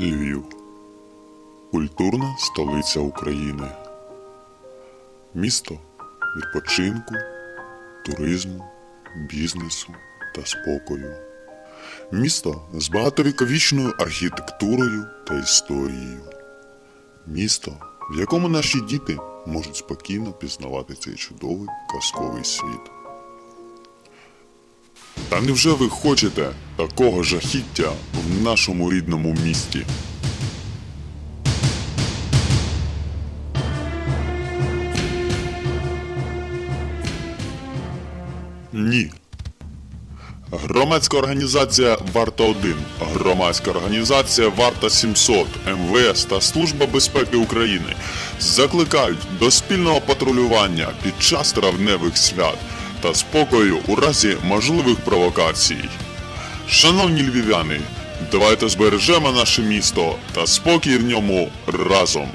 Львів. Культурна столиця України. Місто відпочинку, туризму, бізнесу та спокою. Місто з багатовіковічною архітектурою та історією. Місто, в якому наші діти можуть спокійно пізнавати цей чудовий казковий світ. Та невже ви хочете такого жахіття в нашому рідному місті? Ні. Громадська організація Варта 1, громадська організація Варта 700, МВС та Служба безпеки України закликають до спільного патрулювання під час травневих свят та спокою у разі можливих провокацій. Шановні львів'яни, давайте збережемо наше місто та спокій в ньому разом.